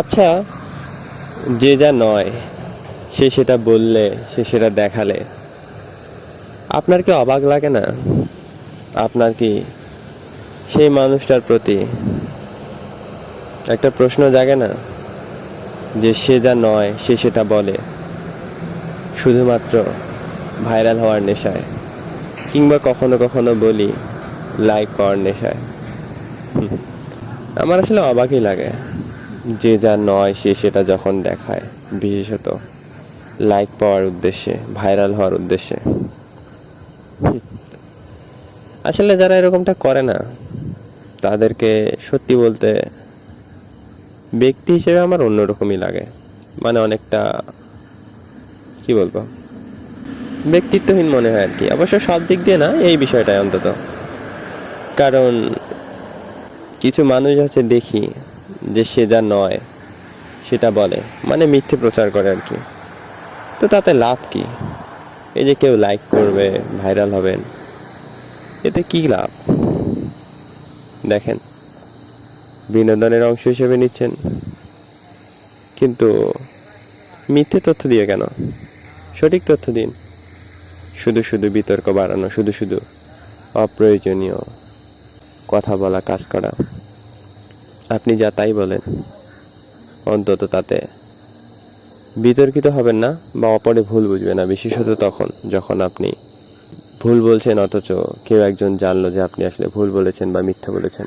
আচ্ছা যে যা নয়, সে সেটা বললে, সে সেটা দেখালে। আপনার কি অবাক লাগে না? আপনার কি সেই মানুষটার প্রতি একটা প্রশ্ন জাগে না? যে সে যা নয়, সে সেটা বলে, শুধুমাত্র ভাইরাল হওয়ার নেশায়, কিংবা কখনো কখনো বলি, লাইক পাওয়ার নেশায়। আমার আসলে অবাকই লাগে। যে যা নয় সে সেটা যখন দেখায়, বিশেষত লাইক পাওয়ার উদ্দেশ্যে ভাইরাল হওয়ার উদ্দেশ্যে। আসলে যারা এরকমটা করে না, তাদেরকে সত্যি বলতে ব্যক্তি হিসেবে আমার অন্যরকমই লাগে। মানে অনেকটা, কি বলব? ব্যক্তিত্বহীন মনে হয় আর কি অবশ্য সব দিক দিয়ে না, এই বিষয়টাই অন্তত। কারণ কিছু মানুষ আছে দেখি যে সে যা নয়, সেটা বলে। মানে মিথ্যে প্রচার করে আর কি। তো তাতে লাভ কি? এই যে কেউ লাইক করবে ভাইরাল হবেন, এতে কি লাভ? দেখেন, বিনোদনের অংশ হিসেবে নিচ্ছেন। কিন্তু মিথ্যে তথ্য দিয়ে কেন? সঠিক তথ্য দিন। শুধু শুধু বিতর্ক বাড়ানো, শুধু শুধু অপ্রয়োজনীয় কথা বলা, কাজ করা। আপনি যা তাই বলেন। অন্তত তাতে। বিতর্কিত হবেন না বা অপরে ভুল বুঝবে না, বিশেষত তখন, যখন আপনি ভুল বলছেন, অথচ কেউ একজন জানলো যে আপনি আসলে ভুল বলেছেন বা মিথ্যা বলেছেন।